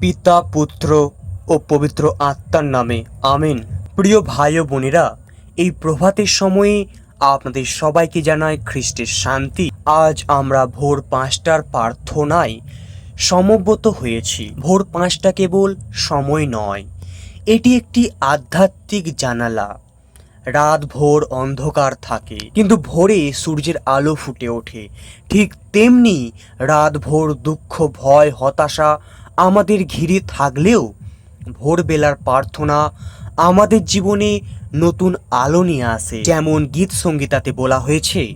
পিতা, পুত্র ও পবিত্র আত্মার নামে, আমিন। প্রিয় ভাই ও বোনেরা, এই প্রভাতের সময়ে আপনাদের সবাইকে জানায় খ্রিস্টের শান্তি। আজ আমরা ভোর পাঁচটার প্রার্থনায় সমবেত হয়েছি। ভোর পাঁচটা কেবল সময় নয়, এটি একটি আধ্যাত্মিক জানালা। রাত ভোর অন্ধকার থাকে, কিন্তু ভোরে সূর্যের আলো ফুটে ওঠে। ঠিক তেমনি রাত ভোর দুঃখ, ভয়, হতাশা আমাদের ঘিরে থাকলেও ভোরবেলার প্রার্থনা আমাদের জীবনে নতুন আলো নিয়ে আসে। যেমন গীত সঙ্গীতাতে বলা হয়েছে,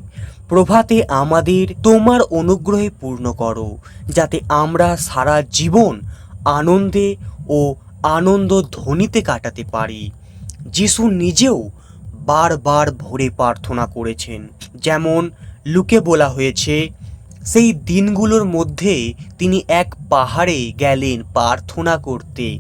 প্রভাতে আমাদের তোমার অনুগ্রহে পূর্ণ করো, যাতে আমরা সারা জীবন আনন্দে ও আনন্দ ধ্বনিতে কাটাতে পারি। যিশু নিজেও বারবার ভোরে প্রার্থনা করেছেন। যেমন লুকে বলা হয়েছে সেই দিনগুলোর মধ্যে তিনি এক পাহাড়ে গেলেন প্রার্থনা করতে।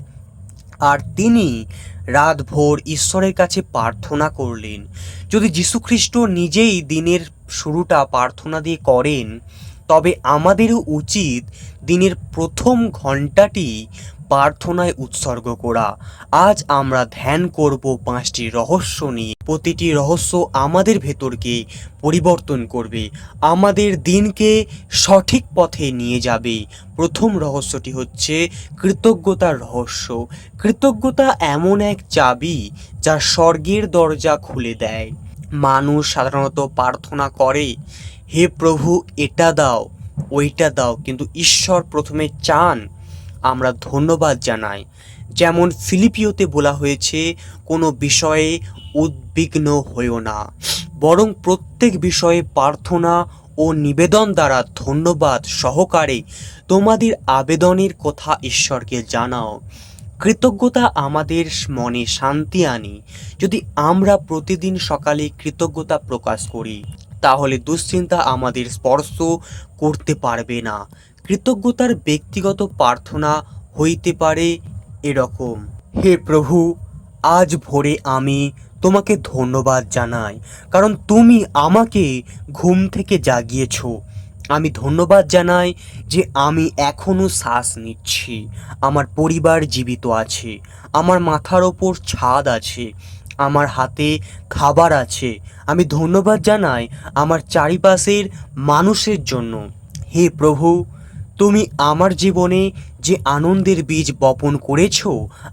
আর তিনি রাতভর ঈশ্বরের কাছে প্রার্থনা করলেন। যদি যীশুখ্রিস্ট নিজেই দিনের শুরুটা প্রার্থনা দিয়ে করেন, তবে আমাদেরও উচিত দিনের প্রথম ঘন্টাটি প্রার্থনায় উৎসর্গ করা। আজ আমরা ধ্যান করব পাঁচটি রহস্য নিয়ে। প্রতিটি রহস্য আমাদের ভেতরকে পরিবর্তন করবে। আমাদের দিনকে সঠিক পথে নিয়ে যাবে। প্রথম রহস্যটি হচ্ছে কৃতজ্ঞতার রহস্য। কৃতজ্ঞতা এমন এক চাবি যা স্বর্গের দরজা খুলে দেয়। মানুষ সাধারণত প্রার্থনা করে, হে প্রভু, এটা দাও, ওইটা দাও। কিন্তু ঈশ্বর প্রথমে চান আমরা ধন্যবাদ জানাই। যেমন ফিলিপিওতে বলা হয়েছে, কোনো বিষয়ে উদ্বিগ্ন হইও না। বরং প্রত্যেক বিষয়ে প্রার্থনা ও নিবেদন দ্বারা ধন্যবাদ সহকারে তোমাদের আবেদনের কথা ঈশ্বরকে জানাও। কৃতজ্ঞতা আমাদের মনে শান্তি আনি। যদি আমরা প্রতিদিন সকালে কৃতজ্ঞতা প্রকাশ করি, তাহলে দুশ্চিন্তা আমাদের স্পর্শ করতে পারবে না। কৃতজ্ঞতার ব্যক্তিগত প্রার্থনা হইতে পারে এরকম। হে প্রভু, আজ ভোরে আমি তোমাকে ধন্যবাদ জানাই, কারণ তুমি আমাকে ঘুম থেকে জাগিয়েছ। আমি ধন্যবাদ জানাই যে আমি এখনও শ্বাস নিচ্ছি। আমার পরিবার জীবিত আছে, আমার মাথার ওপর ছাদ আছে, আমার হাতে খাবার আছে। আমি ধন্যবাদ জানাই আমার চারিপাশের মানুষের জন্য। হে প্রভু তুমি আমার জীবনে যে আনন্দের বীজ বপন করেছ,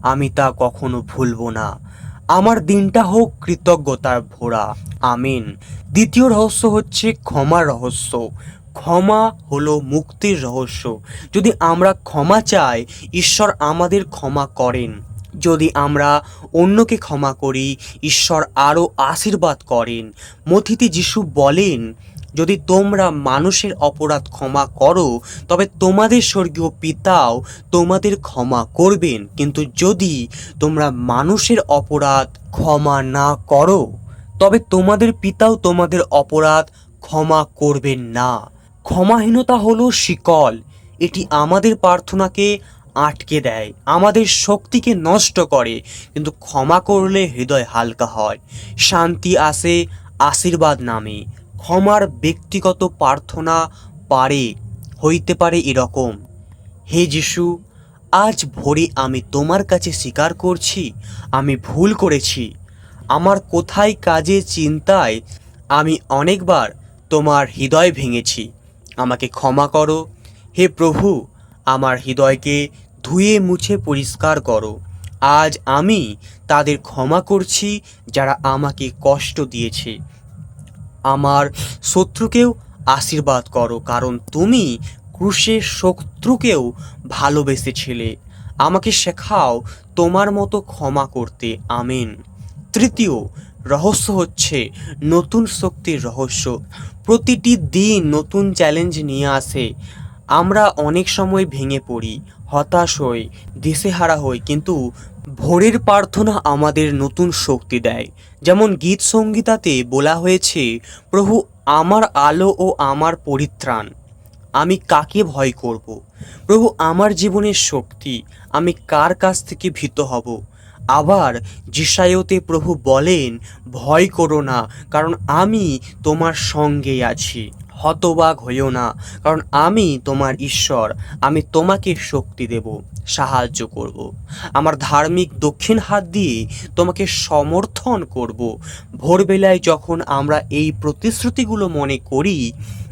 আমি তা কখনো ভুলবো না। আমার দিনটা হোক কৃতজ্ঞতার ভরা। আমিন। দ্বিতীয় রহস্য হচ্ছে ক্ষমা রহস্য। ক্ষমা হলো মুক্তির রহস্য। যদি আমরা ক্ষমা চাই, ঈশ্বর আমাদের ক্ষমা করেন। যদি আমরা অন্যকে ক্ষমা করি, ঈশ্বর আরও আশীর্বাদ করেন। মথিতে যিশু বলেন যদি তোমরা মানুষের অপরাধ ক্ষমা করো, তবে তোমাদের স্বর্গীয় পিতাও তোমাদের ক্ষমা করবেন। কিন্তু যদি তোমরা মানুষের অপরাধ ক্ষমা না করো, তবে তোমাদের পিতাও তোমাদের অপরাধ ক্ষমা করবেন না। ক্ষমাহীনতা হলো শিকল। এটি আমাদের প্রার্থনাকে আটকে দেয়, আমাদের শক্তিকে নষ্ট করে। কিন্তু ক্ষমা করলে হৃদয় হালকা হয়। শান্তি আসে আশীর্বাদ নামে। ক্ষমার ব্যক্তিগত প্রার্থনা পারে, হইতে পারে এরকম। হে যিশু, আজ ভোরে আমি তোমার কাছে স্বীকার করছি, আমি ভুল করেছি। আমার কোথায় কাজে চিন্তায় আমি অনেকবার তোমার হৃদয় ভেঙেছি। আমাকে ক্ষমা করো। হে প্রভু, আমার হৃদয়কে ধুয়ে মুছে পরিষ্কার করো। আজ আমি তাদের ক্ষমা করছি, যারা আমাকে কষ্ট দিয়েছে। আমার শত্রুকেও আশীর্বাদ করো, কারণ তুমি ক্রুশের শত্রুকেও ভালোবেসেছিলে। আমাকে শেখাও তোমার মতো ক্ষমা করতে। আমিন। তৃতীয়, রহস্য হচ্ছে নতুন শক্তির রহস্য। প্রতিটি দিন নতুন চ্যালেঞ্জ নিয়ে আসে। আমরা অনেক সময় ভেঙে পড়ি, হতাশ হই, দিশেহারা হই, কিন্তু ভোরের প্রার্থনা আমাদের নতুন শক্তি দেয়। যেমন গীত সঙ্গীতাতে বলা হয়েছে, প্রভু আমার আলো ও আমার পরিত্রাণ, আমি কাকে ভয় করব? প্রভু আমার জীবনের শক্তি, আমি কার কাছ থেকে ভীত হব? আবার যিশায়তে প্রভু বলেন, ভয় করো না, কারণ আমি তোমার সঙ্গে আছি। হতবাক হইও না, কারণ আমি তোমার ঈশ্বর, আমি তোমাকে শক্তি দেব, সাহায্য করব। আমার ধার্মিক দক্ষিণ হাত দিয়ে তোমাকে সমর্থন করব। ভোরবেলায় যখন আমরা এই প্রতিশ্রুতিগুলো মনে করি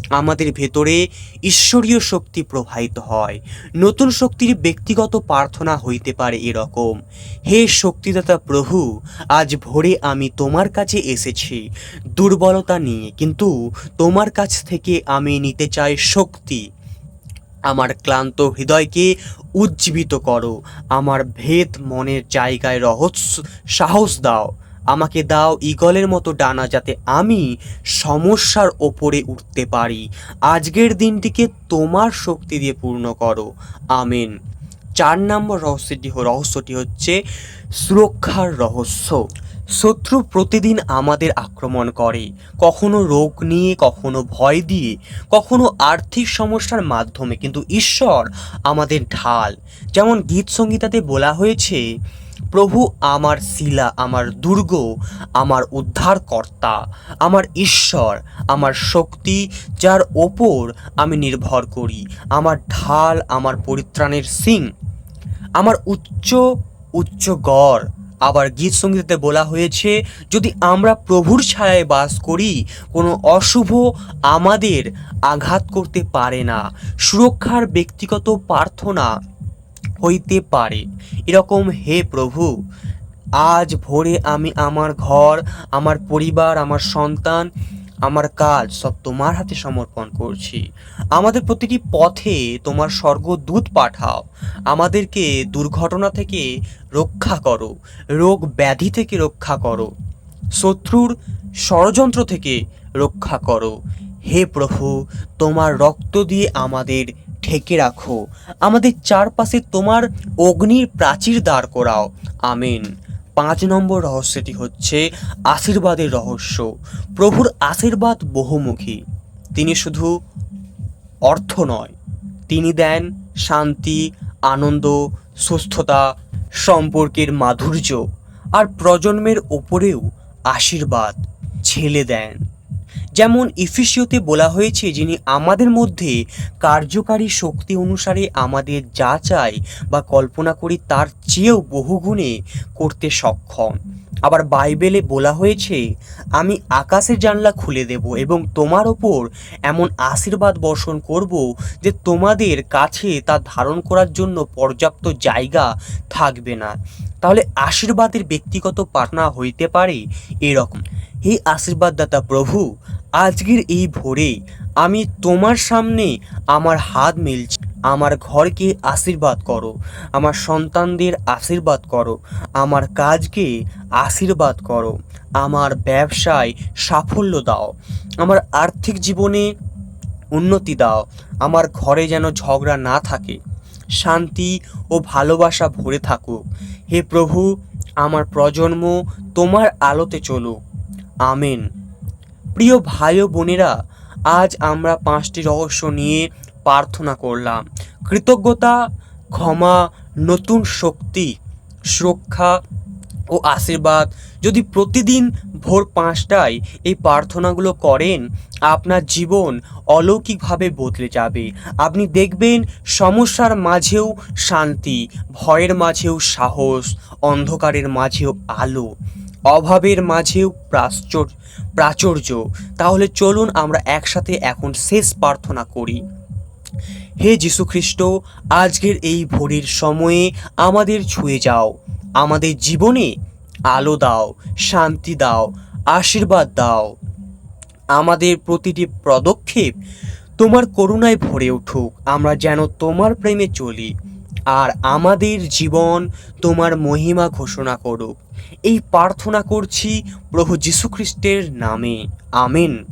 আমাদের ভেতরে ঈশ্বরীয় শক্তি প্রবাহিত হয়। নতুন শক্তির ব্যক্তিগত প্রার্থনা হইতে পারে এরকম। হে শক্তিদাতা প্রভু, আজ ভোরে আমি তোমার কাছে এসেছি, দুর্বলতা নিয়ে। কিন্তু তোমার কাছ থেকে আমি নিতে চাই শক্তি। আমার ক্লান্ত হৃদয়কে উজ্জীবিত করো। আমার ভেদ মনের জায়গায় রহস্য, সাহস দাও। আমাকে দাও ইগলের মতো ডানা যাতে আমি সমস্যার ওপরে উঠতে পারি। আজকের দিনটিকে তোমার শক্তি দিয়ে পূর্ণ করো। আমিন। চার নম্বর রহস্যটি রহস্যটি হচ্ছে সুরক্ষার রহস্য। শত্রু প্রতিদিন আমাদের আক্রমণ করে। কখনো রোগ নিয়ে, কখনো ভয় দিয়ে, কখনো আর্থিক সমস্যার মাধ্যমে। কিন্তু ঈশ্বর আমাদের ঢাল। যেমন গীত সঙ্গীতাতে বলা হয়েছে প্রভু আমার শিলা, আমার দুর্গ, আমার উদ্ধারকর্তা, আমার ঈশ্বর, আমার শক্তি, যার ওপর আমি নির্ভর করি, আমার ঢাল, আমার পরিত্রাণের সিং, আমার উচ্চ উচ্চ গড়। আবার গীত সঙ্গীতে বলা হয়েছে, যদি আমরা প্রভুর ছায়ায় বাস করি, কোনো অশুভ আমাদের আঘাত করতে পারে না। সুরক্ষার ব্যক্তিগত প্রার্থনা হইতে পারে। এরকম, হে প্রভু, আজ ভোরে আমি আমার ঘর, আমার পরিবার, আমার সন্তান, আমার কাজ সব তোমার হাতে সমর্পণ করছি। আমাদের প্রতিটি পথে তোমার স্বর্গদূত পাঠাও। আমাদেরকে দুর্ঘটনা থেকে রক্ষা করো, রোগ ব্যাধি থেকে রক্ষা করো, শত্রুর ষড়যন্ত্র থেকে রক্ষা করো। হে প্রভু, তোমার রক্ত দিয়ে আমাদের ঢেকে রাখো। আমাদের চারপাশে তোমার অগ্নির প্রাচীর দাঁড় করাও। আমিন। পাঁচ নম্বর রহস্যটি হচ্ছে আশীর্বাদের রহস্য। প্রভুর আশীর্বাদ বহুমুখী। তিনি শুধু অর্থ নয়, তিনি দেন শান্তি, আনন্দ, সুস্থতা, সম্পর্কের মাধুর্য, আর প্রজন্মের ওপরেও আশীর্বাদ ছেলে দেন। যেমন ইফিসিওতে বলা হয়েছে যিনি আমাদের মধ্যে কার্যকারী শক্তি অনুসারে আমাদের যা চাই বা কল্পনা করি তার চেয়েও বহুগুণে করতে সক্ষম। আবার বাইবেলে বলা হয়েছে, আমি আকাশের জানলা খুলে দেব এবং তোমার ওপর এমন আশীর্বাদ বর্ষণ করব যে তোমাদের কাছে তা ধারণ করার জন্য পর্যাপ্ত জায়গা থাকবে না। তাহলে আশীর্বাদের ব্যক্তিগত পাটনা হইতে পারে এরকম, হে আশীর্বাদদাতা প্রভু, আজকের এই ভোরে আমি তোমার সামনে আমার হাত মিলছি। আমার ঘরকে আশীর্বাদ করো, আমার সন্তানদের আশীর্বাদ করো, আমার কাজকে আশীর্বাদ করো, আমার ব্যবসায় সাফল্য দাও, আমার আর্থিক জীবনে উন্নতি দাও, আমার ঘরে যেন ঝগড়া না থাকে, শান্তি ও ভালোবাসা ভরে থাকুক। হে প্রভু, আমার প্রজন্ম তোমার আলোতে চলুক। আমেন। প্রিয় ভাই বোনেরা, আজ আমরা পাঁচটি রহস্য নিয়ে প্রার্থনা করলাম। কৃতজ্ঞতা, ক্ষমা, নতুন শক্তি, সুরক্ষা ও আশীর্বাদ। যদি প্রতিদিন ভোর পাঁচটায় এই প্রার্থনাগুলো করেন, আপনার জীবন অলৌকিকভাবে বদলে যাবে। আপনি দেখবেন সমস্যার মাঝেও শান্তি, ভয়ের মাঝেও সাহস, অন্ধকারের মাঝেও আলো, অভাবের মাঝেও প্রাচুর্য। তাহলে চলুন আমরা একসাথে এখন শেষ প্রার্থনা করি। হে যীশুখ্রিস্ট, আজকের এই ভোরের সময়ে আমাদের ছুঁয়ে যাও। আমাদের জীবনে আলো দাও, শান্তি দাও, আশীর্বাদ দাও। আমাদের প্রতিটি পদক্ষেপ তোমার করুণায় ভরে উঠুক। আমরা যেন তোমার প্রেমে চলি আর আমাদের জীবন তোমার মহিমা ঘোষণা করুক। এই প্রার্থনা করছি প্রভু যীশুখ্রিস্টের নামে। আমেন।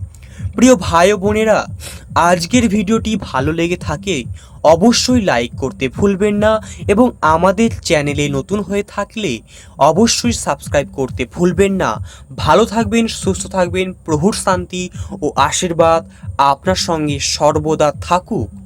প্রিয় ভাই বোনেরা আজকের ভিডিওটি ভালো লেগে থাকে, অবশ্যই লাইক করতে ভুলবেন না এবং আমাদের চ্যানেলে নতুন হয়ে থাকলে অবশ্যই সাবস্ক্রাইব করতে ভুলবেন না। ভালো থাকবেন, সুস্থ থাকবেন প্রভুর শান্তি ও আশীর্বাদ আপনার সঙ্গে সর্বদা থাকুক।